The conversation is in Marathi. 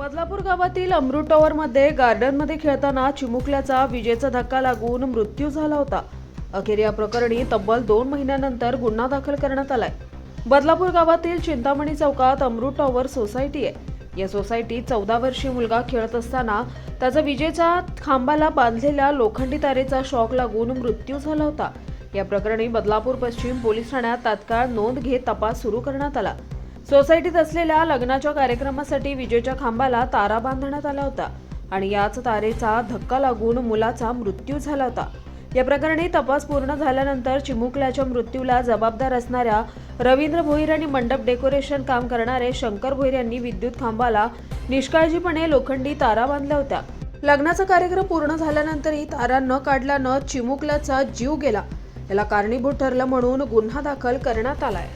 बदलापूर गावातील अमृत टॉवरमध्ये गार्डनमध्ये खेळताना चिमुकल्याचा विजेचा धक्का लागून मृत्यू झाला होता. अखेर या प्रकरणी तब्बल दोन महिन्यानंतर गुन्हा दाखल करण्यात आलाय. बदलापूर गावातील चिंतामणी चौकात अमृत टॉवर सोसायटी आहे. या सोसायटीत चौदा वर्षीय मुलगा खेळत असताना त्याचा विजेच्या खांबाला बांधलेल्या लोखंडी तारेचा शॉक लागून मृत्यू झाला होता. या प्रकरणी बदलापूर पश्चिम पोलीस ठाण्यात तात्काळ नोंद घेत तपास सुरू करण्यात आला. सोसायटीत असलेल्या लग्नाच्या कार्यक्रमासाठी विजेच्या खांबाला तारा बांधण्यात आला होता आणि याच तारेचा धक्का लागून मुलाचा मृत्यू झाला होता. या प्रकरणी तपास पूर्ण झाल्यानंतर चिमुकल्याच्या मृत्यूला जबाबदार असणाऱ्या रवींद्र भोईर आणि मंडप डेकोरेशन काम करणारे शंकर भोईर यांनी विद्युत खांबाला निष्काळजीपणे लोखंडी तारा बांधल्या होत्या. लग्नाचा कार्यक्रम पूर्ण झाल्यानंतरही तारा न काढल्यानं चिमुकल्याचा जीव गेला. याला कारणीभूत ठरलं म्हणून गुन्हा दाखल करण्यात आलाय.